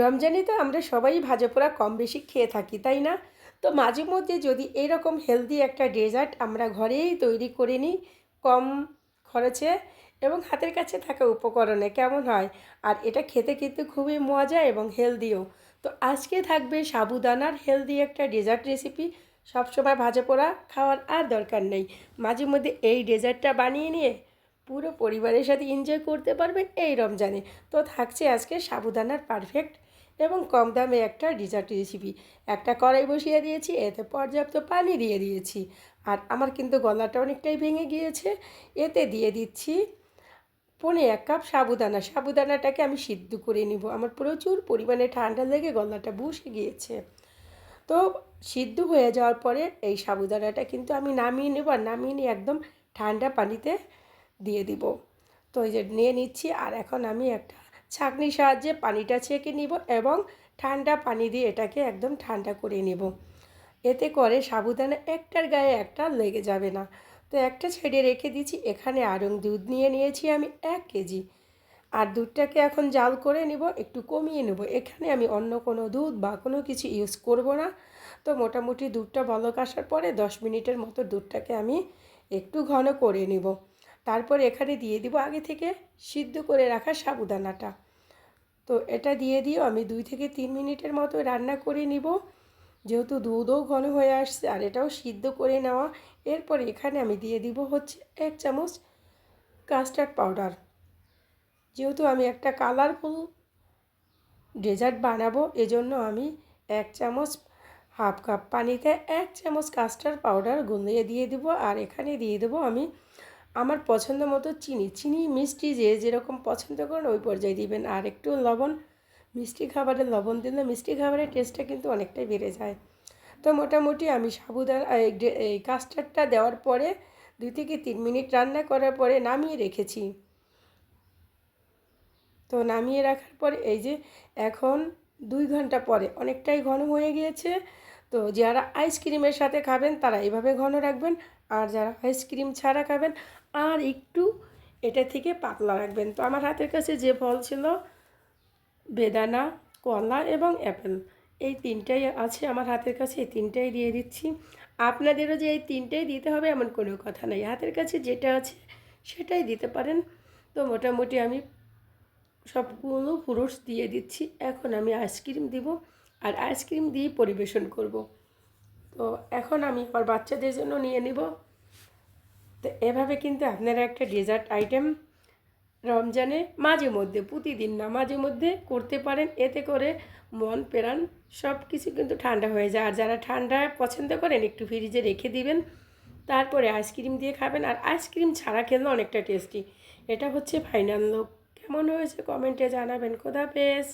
রমজানে তো আমরা সবাই ভাজা পোড়া কম বেশি খেয়ে থাকি, তাই না? তো মাঝে মধ্যে যদি এরকম হেলদি একটা ডেজার্ট আমরা ঘরেই তৈরি করে নিই কম খরচে এবং হাতের কাছে থাকা উপকরণে, কেমন হয়? আর এটা খেতে কিন্তু খুবই মজা এবং হেলদিও তো আজকে থাকবে সাবুদানার হেলদি একটা ডেজার্ট রেসিপি সবসময় ভাজা পোড়া খাওয়ার আর দরকার নেই। মাঝে মধ্যে এই ডেজার্টটা বানিয়ে নিয়ে পুরো পরিবারের সাথে এনজয় করতে পারবেন এই রমজানে। তো থাকছে আজকে সাবুদানার পারফেক্ট এবং কম দামে একটা ডেজার্ট রেসিপি একটা কড়াই বসিয়ে দিয়েছি, এতে পর্যাপ্ত পানি দিয়ে দিয়েছি। আর আমার কিন্তু গলাটা অনেকটাই ভেঙে গিয়েছে। এতে দিয়ে দিচ্ছি পনে এক কাপ সাবুদানা। সাবুদানাটাকে আমি সিদ্ধ করে নিব। আমার প্রচুর পরিমাণে ঠান্ডা লেগে গলাটা বসে গিয়েছে। তো সিদ্ধ হয়ে যাওয়ার পরে এই সাবুদানাটা কিন্তু আমি নামিয়ে নেব আর নামিয়ে নিয়ে একদম ঠান্ডা পানিতে দিয়ে দিব। তো এই যে নিয়ে নিচ্ছি। আর এখন আমি একটা ছাঁকনির সাহায্যে পানিটা ছেঁকে নিব এবং ঠান্ডা পানি দিয়ে এটাকে একদম ঠান্ডা করে নেব। এতে করে সাবুদানা একটার গায়ে একটা লেগে যাবে না। তো একটা ছেড়ে রেখে দিচ্ছি, এখানে আরং দুধ নিয়ে নিয়েছি আমি এক কেজি। আর দুধটাকে এখন জাল করে নেব, একটু কমিয়ে নেব। এখানে আমি অন্য কোনো দুধ বা কোনো কিছু ইউজ করব না। তো মোটামুটি দুধটা বলক আসার পরে দশ মিনিটের মতো দুধটাকে আমি একটু ঘন করে নেব। তারপর এখানে দিয়ে দিব আগে থেকে সিদ্ধ করে রাখা সাবুদানাটা। তো এটা দিয়ে দিয়েও আমি দুই থেকে তিন মিনিটের মতো রান্না করে নিব। যেহেতু দুধও ঘন হয়ে আসছে আর এটাও সিদ্ধ করে নেওয়া। এরপর এখানে আমি দিয়ে দিব হচ্ছে এক চামচ কাস্টার্ড পাউডার। যেহেতু আমি একটা কালারফুল ডেজার্ট বানাবো, এজন্য আমি এক চামচ হাফ কাপ পানিতে এক চামচ কাস্টার্ড পাউডার গুলিয়ে দিয়ে দিব। আর এখানে দিয়ে দেবো আমি আমার পছন্দ মতো চিনি। চিনি, মিষ্টি যে যেরকম পছন্দ করেন ওই পর্যায়ে দিবেন। আর একটু লবণ, মিষ্টি খাবারে লবণ দিলে মিষ্টি খাবারের টেস্টটা কিন্তু অনেকটাই বেড়ে যায়। তো মোটামুটি আমি সাবুদানা, এই কাস্টার্ডটা দেওয়ার পরে দুই থেকে তিন মিনিট রান্না করার পরে নামিয়ে রেখেছি। তো নামিয়ে রাখার পরে এই যে এখন দুই ঘণ্টা পরে, অনেকটাই ঘন হয়ে গিয়েছে। তো যারা আইসক্রিমের সাথে খাবেন, তারা এইভাবে ঘন রাখবেন। আর যারা আইসক্রিম ছাড়া খাবেন, আর একটু এটা থেকে পাতলা রাখবেন। তো আমার হাতের কাছে যে ফল ছিল, বেদানা, কলা এবং অ্যাপেল, এই তিনটাই আছে আমার হাতের কাছে, এই তিনটাই দিয়ে দিচ্ছি। আপনাদেরও যে এই তিনটাই দিতে হবে, এমন কোনো কথা নেই। হাতের কাছে যেটা আছে, সেটাই দিতে পারেন। তো মোটামুটি আমি সবগুলো পুরুষ দিয়ে দিচ্ছি। এখন আমি আইসক্রিম দিব। আর আইসক্রিম দিয়ে পরিবেশন করব। তো এখন আমি আমার বাচ্চাদের জন্য নিয়ে নিব। তো এভাবে কিন্তু আপনারা একটা ডেজার্ট আইটেম রমজানে মাঝে মধ্যে, প্রতিদিন না, মাঝে মধ্যে করতে পারেন। এতে করে মন পেরান সব কিছু কিন্তু ঠান্ডা হয়ে যায়। আর যারা ঠান্ডা পছন্দ করেন, একটু ফ্রিজে রেখে দিবেন। তারপরে আইসক্রিম দিয়ে খাবেন। আর আইসক্রিম ছাড়া খেলে অনেকটা টেস্টি এটা হচ্ছে ফাইনাল লোক কেমন হয়েছে? কমেন্টে জানাবেন। খোদা পেস